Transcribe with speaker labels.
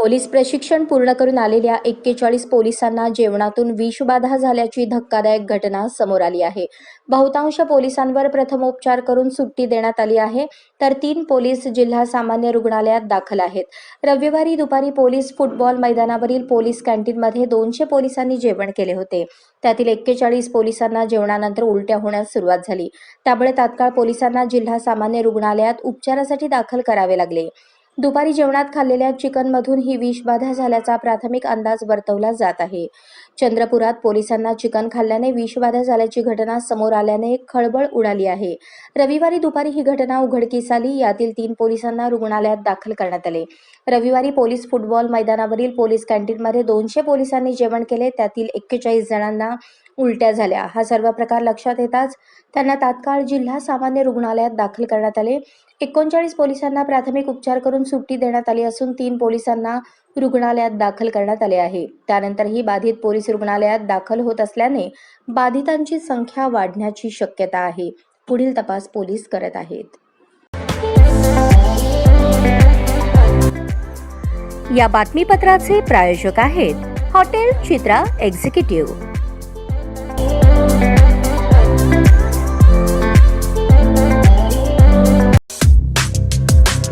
Speaker 1: Police प्रशिक्षण पूर्ण करून आलेल्या एक्केचाळीस पोलिसांना जेवणातून विषबाधा झाल्याची धक्कादायक घटना समोर आली आहे. बहुतांश पोलिसांवर प्रथमोपचार करून सुट्टी देण्यात आली आहे तर तीन पोलीस जिल्हा सामान्य रुग्णालयात दाखल आहेत. रविवारी दुपारी पोलीस फुटबॉल मैदानावरील पोलीस कॅन्टीनमध्ये दोनशे पोलिसांनी जेवण केले होते. त्यातील एक्केचाळीस पोलिसांना जेवणानंतर उलट्या होण्यास सुरुवात झाली. त्यामुळे तात्काळ पोलिसांना जिल्हा सामान्य रुग्णालयात उपचारासाठी दाखल करावे लागले. दुपारी जेवणात खाल्लेल्या चिकनमधून ही विषबाधा झाल्याचा प्राथमिक अंदाज वर्तवला जात आहे. चंद्रपुरात पोलिसांना चिकन खाल्ल्याने विषबाधा झाल्याची घटना समोर आल्याने खळबळ उडाली आहे. रविवारी दुपारी ही घटना उघडकीस आली यातील तीन पोलिसांना रुग्णालयात दाखल करण्यात आले. रविवारी पोलीस फुटबॉल मैदानावरील पोलीस कॅन्टीनमध्ये दोनशे पोलिसांनी जेवण केले त्यातील एक्केचाळीस जणांना उलट्या झाल्या. हा सर्व प्रकार लक्षात येताच त्यांना तात्काळ जिल्हा सामान्य रुग्णालयात दाखल करण्यात आले. एकोणचाळीस पोलिसांना प्राथमिक उपचार करून सुट्टी देण्यात आली असून तीन पोलिसांना रुग्णालयात दाखल करण्यात आले आहे. त्यानंतरही बाधित पोलीस रुग्णालयात दाखल होत असल्याने बाधितांची संख्या वाढण्याची शक्यता आहे. पुढील तपास पोलीस करत आहेत.
Speaker 2: या बातमीपत्राचे प्रायोजक आहेत हॉटेल चित्रा एक्झिक्युटिव्ह.